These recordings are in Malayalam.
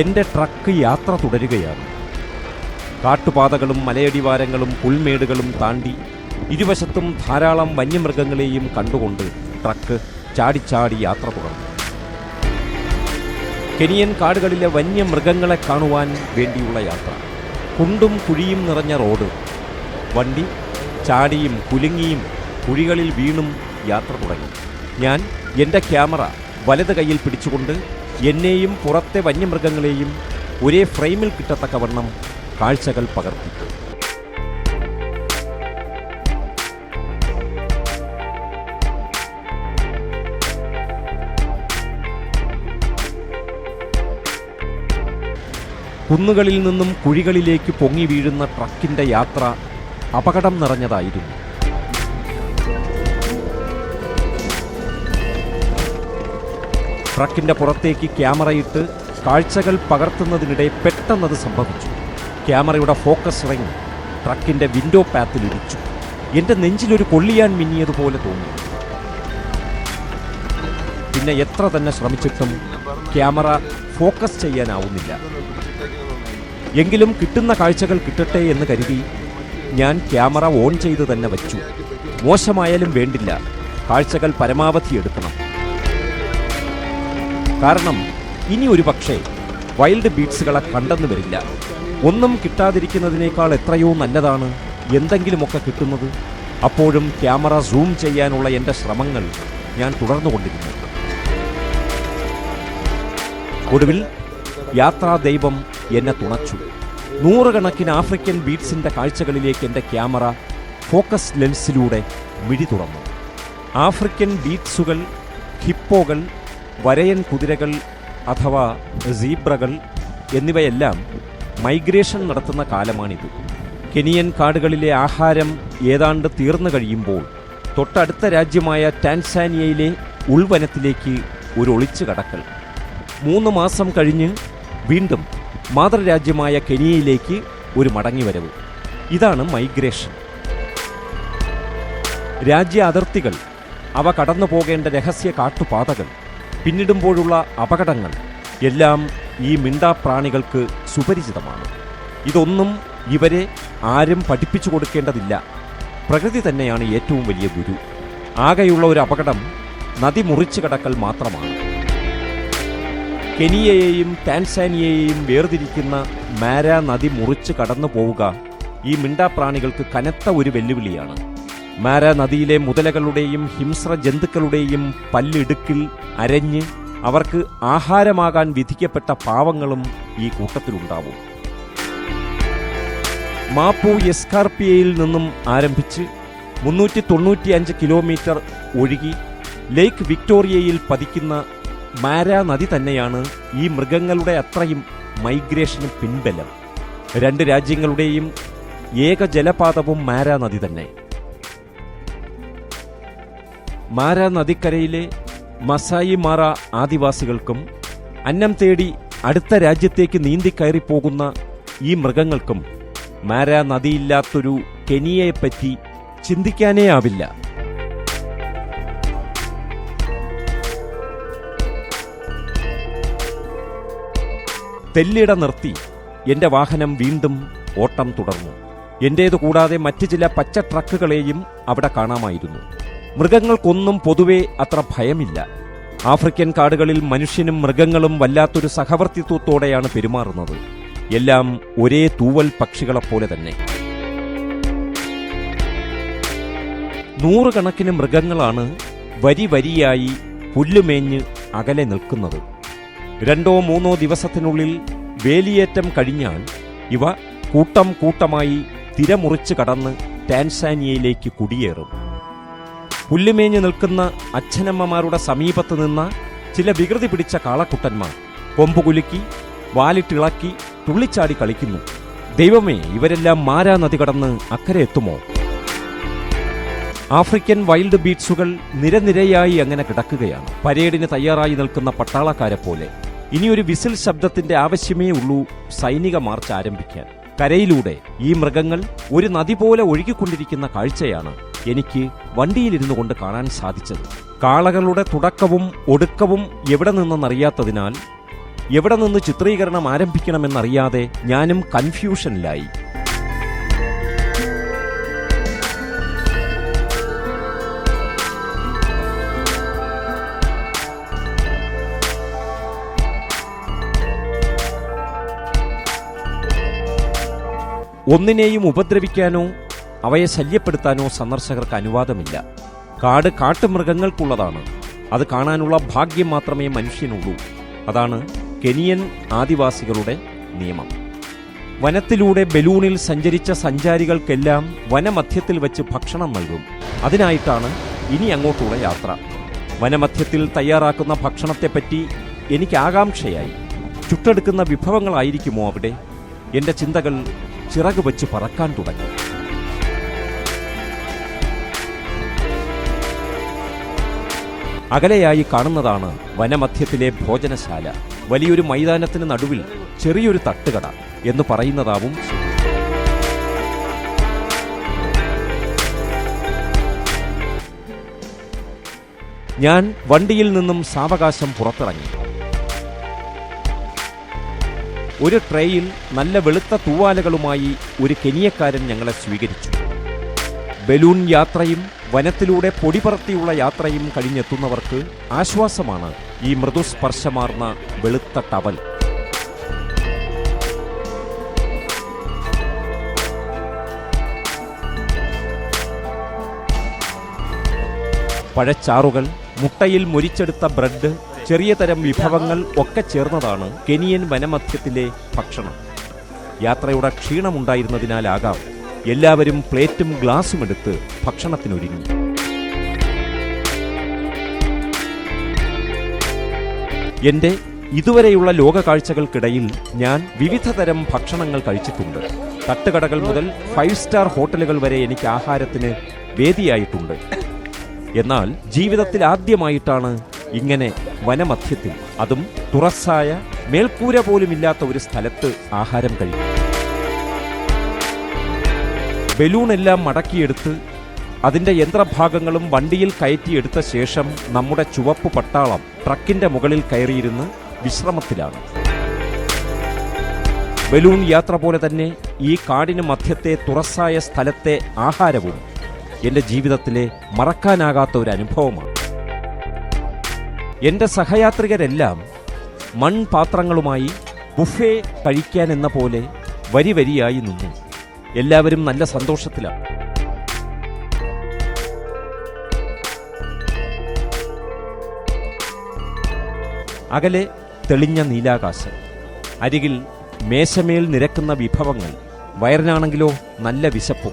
എന്റെ ട്രക്ക് യാത്ര തുടരുകയാണ്. കാട്ടുപാതകളും മലയടിവാരങ്ങളും പുൽമേടുകളും താണ്ടി ഇരുവശത്തും ധാരാളം വന്യമൃഗങ്ങളെയും കണ്ടുകൊണ്ട് ട്രക്ക് ചാടിച്ചാടി യാത്ര തുടർന്നു കെനിയൻ കാടുകളിലെ വന്യമൃഗങ്ങളെ കാണുവാൻ വേണ്ടിയുള്ള യാത്ര. കുണ്ടും കുഴിയും നിറഞ്ഞ റോഡ്. വണ്ടി ചാടിയും കുലുങ്ങിയും കുഴികളിൽ വീണും യാത്ര തുടങ്ങി. ഞാൻ എന്റെ ക്യാമറ വലത് കയ്യിൽ പിടിച്ചുകൊണ്ട് എന്നെയും പുറത്തെ വന്യമൃഗങ്ങളെയും ഒരേ ഫ്രെയിമിൽ കിട്ടത്തക്കവണ്ണം കാഴ്ചകൾ പകർത്തി. കുന്നുകളിൽ നിന്നും കുഴികളിലേക്ക് പൊങ്ങി വീഴുന്ന ട്രക്കിന്റെ യാത്ര അപകടം നിറഞ്ഞതായിരുന്നു. ട്രക്കിന്റെ പുറത്തേക്ക് ക്യാമറയിട്ട് കാഴ്ചകൾ പകർത്തുന്നതിനിടെ പെട്ടെന്നത് സംഭവിച്ചു. ക്യാമറയുടെ ഫോക്കസ് ഇറങ്ങി ട്രക്കിന്റെ വിൻഡോ പാത്തിൽ ഇടിച്ചു. എന്റെ നെഞ്ചിലൊരു കൊള്ളിയാൻ മിന്നിയതുപോലെ തോന്നി. പിന്നെ എത്ര തന്നെ ശ്രമിച്ചിട്ടും ക്യാമറ ഫോക്കസ് ചെയ്യാനാവുന്നില്ല. എങ്കിലും കിട്ടുന്ന കാഴ്ചകൾ കിട്ടട്ടെ എന്ന് കരുതി ഞാൻ ക്യാമറ ഓൺ ചെയ്ത് തന്നെ വച്ചു. മോശമായാലും വേണ്ടില്ല. കാഴ്ചകൾ പരമാവധി എടുക്കണം. കാരണം ഇനി ഒരു പക്ഷേ വൈൽഡ് ബീറ്റ്സുകളെ കണ്ടെന്ന് വരില്ല. ഒന്നും കിട്ടാതിരിക്കുന്നതിനേക്കാൾ എത്രയോ നല്ലതാണ് എന്തെങ്കിലുമൊക്കെ കിട്ടുന്നത്. അപ്പോഴും ക്യാമറ സൂം ചെയ്യാനുള്ള എന്റെ ശ്രമങ്ങൾ ഞാൻ തുടർന്നുകൊണ്ടിരുന്നു ഒടുവിൽ യാത്രാ ദൈവം എന്നെ തുണച്ചു. നൂറുകണക്കിന് ആഫ്രിക്കൻ ബീറ്റ്സിന്റെ കാഴ്ചകളിലേക്ക് എന്റെ ക്യാമറ ഫോക്കസ് ലെൻസിലൂടെ മിഴി തുറന്നു ആഫ്രിക്കൻ ബീറ്റ്സുകൾ ഹിപ്പോകൾ വരയൻ കുതിരകൾ അഥവാ സീബ്രകൾ എന്നിവയെല്ലാം മൈഗ്രേഷൻ നടത്തുന്ന കാലമാണിത്. കെനിയൻ കാടുകളിലെ ആഹാരം ഏതാണ്ട് തീർന്നു കഴിയുമ്പോൾ തൊട്ടടുത്ത രാജ്യമായ ടാൻസാനിയയിലെ ഉൾവനത്തിലേക്ക് ഒരു ഒളിച്ചു കടക്കൽ. മൂന്ന് മാസം കഴിഞ്ഞ് വീണ്ടും മാതൃരാജ്യമായ കെനിയയിലേക്ക് ഒരു മടങ്ങിവരവ്. ഇതാണ് മൈഗ്രേഷൻ. രാജ്യ അതിർത്തികൾ അവ കടന്നു പോകേണ്ട രഹസ്യ കാട്ടുപാതകൾ പിന്നിടുമ്പോഴുള്ള അപകടങ്ങൾ എല്ലാം ഈ മിണ്ടാപ്രാണികൾക്ക് സുപരിചിതമാണ്. ഇതൊന്നും ഇവരെ ആരും പഠിപ്പിച്ചു കൊടുക്കേണ്ടതില്ല. പ്രകൃതി തന്നെയാണ് ഏറ്റവും വലിയ ഗുരു. ആകെയുള്ള ഒരു അപകടം നദി മുറിച്ചു കടക്കൽ മാത്രമാണ്. കെനിയയെയും ടാൻസാനിയയെയും വേർതിരിക്കുന്ന മാര നദി മുറിച്ച് കടന്നു പോവുക ഈ മിണ്ടാപ്രാണികൾക്ക് കനത്ത ഒരു വെല്ലുവിളിയാണ്. മാര നദിയിലെ മുതലകളുടെയും ഹിംസ്ര ജന്തുക്കളുടെയും പല്ലിടുക്കിൽ അരഞ്ഞ് അവർക്ക് ആഹാരമാകാൻ വിധിക്കപ്പെട്ട പാവങ്ങളും ഈ കൂട്ടത്തിലുണ്ടാവും. മാപ്പു എസ്കാർപിയയിൽ നിന്നും ആരംഭിച്ച് മുന്നൂറ്റി തൊണ്ണൂറ്റിയഞ്ച് കിലോമീറ്റർ ഒഴുകി ലേക്ക് വിക്ടോറിയയിൽ പതിക്കുന്ന മാര നദി തന്നെയാണ് ഈ മൃഗങ്ങളുടെ അത്രയും മൈഗ്രേഷന് പിൻബലം. രണ്ട് രാജ്യങ്ങളുടെയും ഏക ജലപാതവും മാര നദി തന്നെ. മാര നദിക്കരയിലെ മസായി മാറ ആദിവാസികൾക്കും അന്നം തേടി അടുത്ത രാജ്യത്തേക്ക് നീന്തിക്കയറി പോകുന്ന ഈ മൃഗങ്ങൾക്കും മാര നദിയില്ലാത്തൊരു കെനിയയെപ്പറ്റി ചിന്തിക്കാനേ ആവില്ല. തെല്ലിട നിർത്തി എന്റെ വാഹനം വീണ്ടും ഓട്ടം തുടർന്നു. എന്റേതു കൂടാതെ മറ്റു ചില പച്ച ട്രക്കുകളെയും അവിടെ കാണാമായിരുന്നു. മൃഗങ്ങൾക്കൊന്നും പൊതുവെ അത്ര ഭയമില്ല. ആഫ്രിക്കൻ കാടുകളിൽ മനുഷ്യനും മൃഗങ്ങളും വല്ലാത്തൊരു സഹവർത്തിത്വത്തോടെയാണ് പെരുമാറുന്നത്. എല്ലാം ഒരേ തൂവൽ പക്ഷികളെപ്പോലെ തന്നെ. നൂറുകണക്കിന് മൃഗങ്ങളാണ് വരി വരിയായി പുല്ലുമേഞ്ഞ് അകലെ നിൽക്കുന്നത്. രണ്ടോ മൂന്നോ ദിവസത്തിനുള്ളിൽ വേലിയേറ്റം കഴിഞ്ഞാൽ ഇവ കൂട്ടം കൂട്ടമായി തിരമുറിച്ച് കടന്ന് ടാൻസാനിയയിലേക്ക് കുടിയേറും. പുല്ലുമേഞ്ഞു നിൽക്കുന്ന അച്ഛനമ്മമാരുടെ സമീപത്ത് നിന്ന ചില വികൃതി പിടിച്ച കാളക്കുട്ടന്മാർ. കൊമ്പുകുലുക്കി വാലിട്ടിളക്കി തുള്ളിച്ചാടി കളിക്കുന്നു. ദൈവമേ ഇവരെല്ലാം മാരാ നദി കടന്ന് അക്കരെ എത്തുമോ? ആഫ്രിക്കൻ വൈൽഡ് ബീറ്റ്സുകൾ നിരനിരയായി അങ്ങനെ കിടക്കുകയാണ്. പരേഡിന് തയ്യാറായി നിൽക്കുന്ന പട്ടാളക്കാരെ പോലെ. ഇനിയൊരു വിസിൽ ശബ്ദത്തിന്റെ ആവശ്യമേ ഉള്ളൂ സൈനിക മാർച്ച് ആരംഭിക്കാൻ. കരയിലൂടെ ഈ മൃഗങ്ങൾ ഒരു നദി പോലെ ഒഴുകിക്കൊണ്ടിരിക്കുന്ന കാഴ്ചയാണ് എനിക്ക് വണ്ടിയിലിരുന്നു കൊണ്ട് കാണാൻ സാധിച്ചത്. കാളകളുടെ തുടക്കവും ഒടുക്കവും എവിടെ നിന്നെന്നറിയാത്തതിനാൽ എവിടെ നിന്ന് ചിത്രീകരണം ആരംഭിക്കണമെന്നറിയാതെ ഞാനും കൺഫ്യൂഷനിലായി. ഒന്നിനെയും ഉപദ്രവിക്കാനോ അവയെ ശല്യപ്പെടുത്താനോ സന്ദർശകർക്ക് അനുവാദമില്ല. കാട് കാട്ടുമൃഗങ്ങൾക്കുള്ളതാണ്. അത് കാണാനുള്ള ഭാഗ്യം മാത്രമേ മനുഷ്യനുള്ളൂ. അതാണ് കെനിയൻ ആദിവാസികളുടെ നിയമം. വനത്തിലൂടെ ബലൂണിൽ സഞ്ചരിച്ച സഞ്ചാരികൾക്കെല്ലാം വനമധ്യത്തിൽ വെച്ച് ഭക്ഷണം നൽകും. അതിനായിട്ടാണ് ഇനി അങ്ങോട്ടുള്ള യാത്ര. വനമധ്യത്തിൽ തയ്യാറാക്കുന്ന ഭക്ഷണത്തെപ്പറ്റി എനിക്ക് ആകാംക്ഷയായി. ചുട്ടെടുക്കുന്ന വിഭവങ്ങളായിരിക്കുമോ അവിടെ? എന്റെ ചിന്തകൾ ചിറക് വെച്ച് പറക്കാൻ തുടങ്ങി. അകലെയായി കാണുന്നതാണ് വനമധ്യത്തിലെ ഭോജനശാല. വലിയൊരു മൈതാനത്തിന് നടുവിൽ ചെറിയൊരു തട്ടുകട എന്ന് പറയുന്നതാവും ഞാൻ വണ്ടിയിൽ നിന്നും സാവകാശം പുറത്തിറങ്ങി. ഒരു ട്രെയിൽ നല്ല വെളുത്ത തൂവാലകളുമായി ഒരു കെനിയക്കാരൻ ഞങ്ങളെ സ്വീകരിച്ചു. ബലൂൺ യാത്രയും വനത്തിലൂടെ പൊടിപറത്തിയുള്ള യാത്രയും കഴിഞ്ഞെത്തുന്നവർക്ക് ആശ്വാസമാണ് ഈ മൃദുസ്പർശമാർന്ന വെളുത്ത ടവൽ. പഴച്ചാറുകൾ മുട്ടയിൽ മൊരിച്ചെടുത്ത ബ്രെഡ് ചെറിയ തരം വിഭവങ്ങൾ ഒക്കെ ചേർന്നതാണ് കെനിയൻ വനമധ്യത്തിലെ ഭക്ഷണം. യാത്രയുടെ ക്ഷീണമുണ്ടായിരുന്നതിനാലാകാം എല്ലാവരും പ്ലേറ്റും ഗ്ലാസും എടുത്ത് ഭക്ഷണത്തിനൊരുങ്ങി. എന്റെ ഇതുവരെയുള്ള ലോക കാഴ്ചകൾക്കിടയിൽ ഞാൻ വിവിധ തരം ഭക്ഷണങ്ങൾ കഴിച്ചിട്ടുണ്ട്. തട്ടുകടകൾ മുതൽ ഫൈവ് സ്റ്റാർ ഹോട്ടലുകൾ വരെ എനിക്ക് ആഹാരത്തിന് വേദിയായിട്ടുണ്ട്. എന്നാൽ ജീവിതത്തിൽ ആദ്യമായിട്ടാണ് ഇങ്ങനെ വനമധ്യത്തിൽ അതും തുറസ്സായ മേൽക്കൂര പോലുമില്ലാത്ത ഒരു സ്ഥലത്ത് ആഹാരം കഴിക്കും ബലൂണെല്ലാം മടക്കിയെടുത്ത് അതിന്റെ യന്ത്രഭാഗങ്ങളും വണ്ടിയിൽ കയറ്റിയെടുത്ത ശേഷം നമ്മുടെ ചുവപ്പ് പട്ടാളം ട്രക്കിന്റെ മുകളിൽ കയറിയിരുന്ന് വിശ്രമത്തിലാണ്. ബലൂൺ യാത്ര പോലെ തന്നെ ഈ കാടിന് മധ്യത്തെ തുറസായ സ്ഥലത്തെ ആഹാരവും എന്റെ ജീവിതത്തിലെ മറക്കാനാകാത്ത ഒരു അനുഭവമാണ്. എന്റെ സഹയാത്രികരെല്ലാം മൺപാത്രങ്ങളുമായി ബുഫേ കഴിക്കാൻ എന്ന പോലെ വരി വരിയായി നിന്നു. എല്ലാവരും നല്ല സന്തോഷത്തിലാണ്. അകലെ തെളിഞ്ഞ നീലാകാശം അരികിൽ മേശമേൽ നിരക്കുന്ന വിഭവങ്ങൾ വയറിനാണെങ്കിലോ നല്ല വിശപ്പും.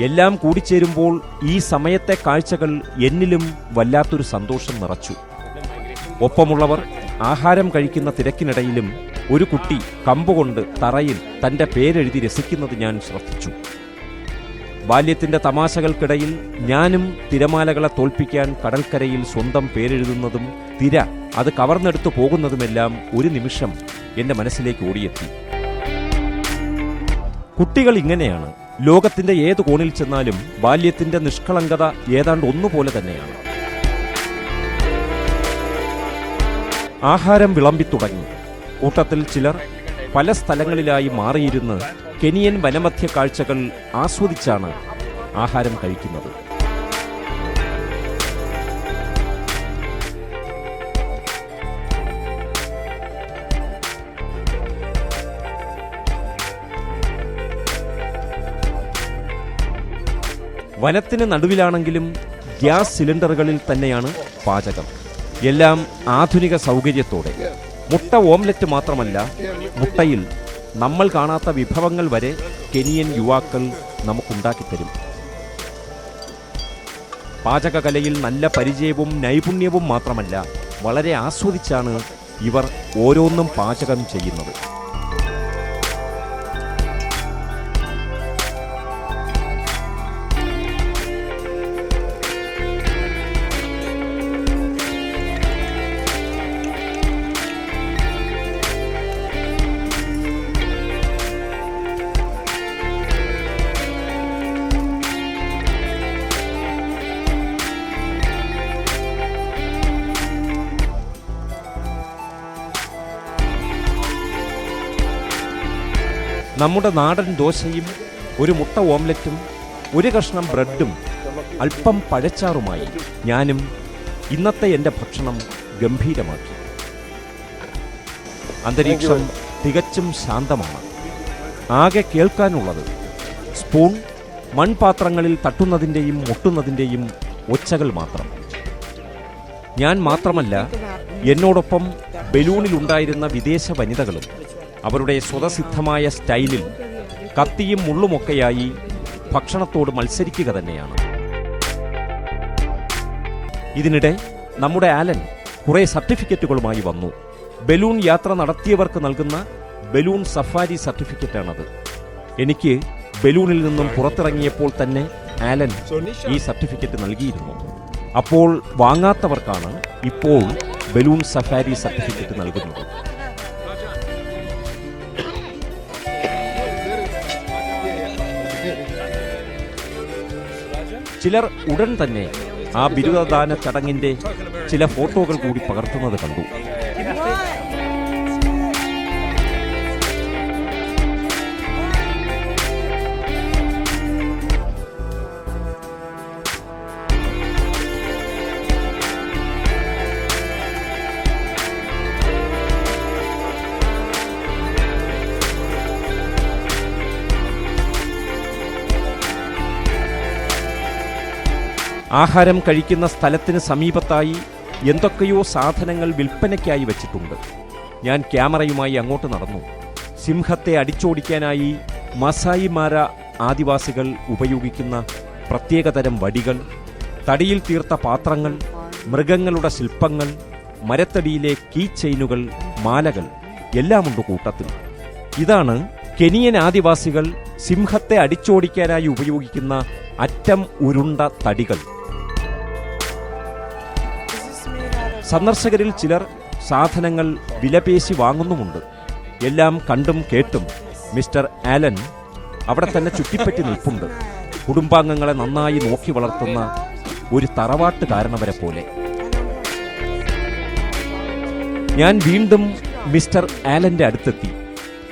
എല്ലാം കൂടിച്ചേരുമ്പോൾ ഈ സമയത്തെ കാഴ്ചകൾ എന്നിലും വല്ലാത്തൊരു സന്തോഷം നിറച്ചു. ഒപ്പമുള്ളവർ ആഹാരം കഴിക്കുന്ന തിരക്കിനിടയിലും ഒരു കുട്ടി കമ്പുകൊണ്ട് തറയിൽ തന്റെ പേരെഴുതി രസിക്കുന്നത് ഞാൻ ശ്രദ്ധിച്ചു. ബാല്യത്തിന്റെ തമാശകൾക്കിടയിൽ ഞാനും തിരമാലകളെ തോൽപ്പിക്കാൻ കടൽക്കരയിൽ സ്വന്തം പേരെഴുതുന്നതും തിര അത് കവർന്നെടുത്തു പോകുന്നതുമെല്ലാം ഒരു നിമിഷം എന്റെ മനസ്സിലേക്ക് ഓടിയെത്തി. കുട്ടികൾ ഇങ്ങനെയാണ്. ലോകത്തിന്റെ ഏത് കോണിൽ ചെന്നാലും ബാല്യത്തിന്റെ നിഷ്കളങ്കത ഏതാണ്ട് ഒന്നുപോലെ തന്നെയാണ്. ആഹാരം വിളമ്പിത്തുടങ്ങി കൂട്ടത്തിൽ ചിലർ പല സ്ഥലങ്ങളിലായി മാറിയിരുന്ന് കെനിയൻ വനമധ്യ കാഴ്ചകൾ ആസ്വദിച്ചാണ് ആഹാരം കഴിക്കുന്നത്. വനത്തിന് നടുവിലാണെങ്കിലും ഗ്യാസ് സിലിണ്ടറുകളിൽ തന്നെയാണ് പാചകം. എല്ലാം ആധുനിക സൗകര്യത്തോടെ. മുട്ട ഓംലെറ്റ് മാത്രമല്ല മുട്ടയിൽ നമ്മൾ കാണാത്ത വിഭവങ്ങൾ വരെ കെനിയൻ യുവാക്കൾ നമുക്കുണ്ടാക്കിത്തരും. പാചകകലയിൽ നല്ല പരിചയവും നൈപുണ്യവും മാത്രമല്ല വളരെ ആസ്വദിച്ചാണ് ഇവർ ഓരോന്നും പാചകം ചെയ്യുന്നത്. നമ്മുടെ നാടൻ ദോശയും ഒരു മുട്ട ഓംലറ്റും ഒരു കഷ്ണം ബ്രെഡും അല്പം പഴച്ചാറുമായി ഞാനും ഇന്നത്തെ എന്റെ ഭക്ഷണം ഗംഭീരമാക്കി. അന്തരീക്ഷം തികച്ചും ശാന്തമാണ്. ആകെ കേൾക്കാനുള്ളത് സ്പൂൺ മൺപാത്രങ്ങളിൽ തട്ടുന്നതിന്റെയും മുട്ടുന്നതിന്റെയും ഒച്ചകൾ മാത്രം. ഞാൻ മാത്രമല്ല എന്നോടൊപ്പം ബലൂണിലുണ്ടായിരുന്ന വിദേശ വനിതകളും അവരുടെ സ്വതസിദ്ധമായ സ്റ്റൈലിൽ കത്തിയും മുള്ളുമൊക്കെയായി ഭക്ഷണത്തോട് മത്സരിക്കുക തന്നെയാണ്. ഇതിനിടെ നമ്മുടെ ആലൻ കുറെ സർട്ടിഫിക്കറ്റുകളുമായി വന്നു. ബലൂൺ യാത്ര നടത്തിയവർക്ക് നൽകുന്ന ബലൂൺ സഫാരി സർട്ടിഫിക്കറ്റാണത്. എനിക്ക് ബലൂണിൽ നിന്നും പുറത്തിറങ്ങിയപ്പോൾ തന്നെ ആലൻ ഈ സർട്ടിഫിക്കറ്റ് നൽകിയിരുന്നു. അപ്പോൾ വാങ്ങാത്തവർക്കാണ് ഇപ്പോൾ ബലൂൺ സഫാരി സർട്ടിഫിക്കറ്റ് നൽകുന്നത്. ചിലർ ഉടൻ തന്നെ ആ ബിരുദദാന ചടങ്ങിന്റെ ചില ഫോട്ടോകൾ കൂടി പകർത്തുന്നത് കണ്ടു. ആഹാരം കഴിക്കുന്ന സ്ഥലത്തിന് സമീപത്തായി എന്തൊക്കെയോ സാധനങ്ങൾ വിൽപ്പനയ്ക്കായി വെച്ചിട്ടുണ്ട്. ഞാൻ ക്യാമറയുമായി അങ്ങോട്ട് നടന്നു. സിംഹത്തെ അടിച്ചോടിക്കാനായി മസായിമാര ആദിവാസികൾ ഉപയോഗിക്കുന്ന പ്രത്യേകതരം വടികൾ തടിയിൽ തീർത്ത പാത്രങ്ങൾ മൃഗങ്ങളുടെ ശില്പങ്ങൾ മരത്തടിയിലെ കീ ചെയിനുകൾ മാലകൾ എല്ലാമുണ്ട് കൂട്ടത്തിൽ. ഇതാണ് കെനിയൻ ആദിവാസികൾ സിംഹത്തെ അടിച്ചോടിക്കാനായി ഉപയോഗിക്കുന്ന അറ്റം ഉരുണ്ട തടികൾ. സന്ദർശകരിൽ ചിലർ സാധനങ്ങൾ വിലപേശി വാങ്ങുന്നുമുണ്ട്. എല്ലാം കണ്ടും കേട്ടും മിസ്റ്റർ ആലൻ അവിടെ തന്നെ ചുറ്റിപ്പറ്റി നിൽപ്പുണ്ട്. കുടുംബാംഗങ്ങളെ നന്നായി നോക്കി വളർത്തുന്ന ഒരു തറവാട്ടുകാരനവരെ പോലെ. ഞാൻ വീണ്ടും മിസ്റ്റർ ആലന്റെ അടുത്തെത്തി.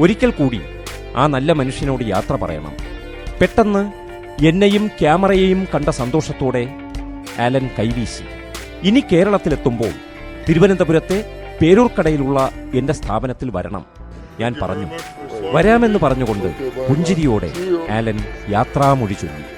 ഒരിക്കൽ കൂടി ആ നല്ല മനുഷ്യനോട് യാത്ര പറയണം. പെട്ടെന്ന് എന്നെയും ക്യാമറയെയും കണ്ട സന്തോഷത്തോടെ ആലൻ കൈവീശി. ഇനി കേരളത്തിലെത്തുമ്പോൾ തിരുവനന്തപുരത്തെ പേരൂർക്കടയിലുള്ള എന്റെ സ്ഥാപനത്തിൽ വരണം. ഞാൻ പറഞ്ഞു. വരാമെന്ന് പറഞ്ഞുകൊണ്ട് പുഞ്ചിരിയോടെ ആലൻ യാത്രാമൊഴി ചൊല്ലി.